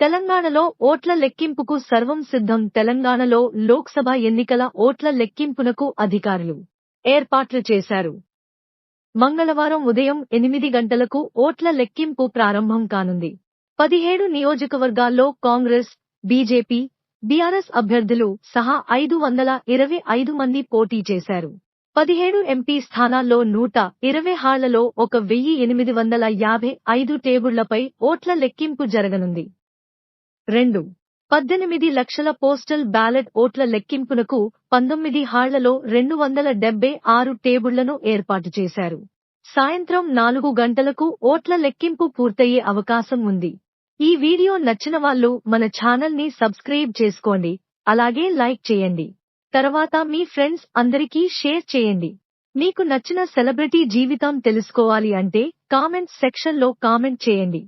తెలంగాణలో ఓట్ల లెక్కింపుకు సర్వం సిద్ధం. తెలంగాణలో లోక్సభ ఎన్నికల ఓట్ల లెక్కింపునకు అధికారులు ఏర్పాట్లు చేశారు. మంగళవారం ఉదయం ఎనిమిది గంటలకు ఓట్ల లెక్కింపు ప్రారంభం కానుంది. పదిహేడు నియోజకవర్గాల్లో కాంగ్రెస్ బీజేపీ బీఆర్ఎస్ అభ్యర్థులు సహా ఐదు వందల ఇరవై ఐదు మంది పోటీ చేశారు. పదిహేడు ఎంపీ స్థానాల్లో నూట ఇరవై హాళ్ళలో ఒక వెయ్యి ఎనిమిది వందల యాభై ఐదు టేబుళ్ళపై ఓట్ల లెక్కింపు జరగనుంది. రెండు. పద్దెనిమిది లక్షల పోస్టల్ బ్యాలెట్ ఓట్ల లెక్కింపునకు పంతొమ్మిది హాళ్ళలో రెండు వందల డెబ్బై ఆరు టేబుళ్ళను ఏర్పాటు చేశారు. సాయంత్రం నాలుగు గంటలకు ఓట్ల లెక్కింపు పూర్తయ్యే అవకాశం ఉంది. ఈ వీడియో నచ్చిన వాళ్ళు మన ఛానల్ని సబ్స్క్రైబ్ చేసుకోండి అలాగే లైక్ చేయండి. తర్వాత మీ ఫ్రెండ్స్ అందరికీ షేర్ చేయండి. మీకు నచ్చిన సెలబ్రిటీ జీవితం తెలుసుకోవాలి అంటే కామెంట్ సెక్షన్లో కామెంట్ చేయండి.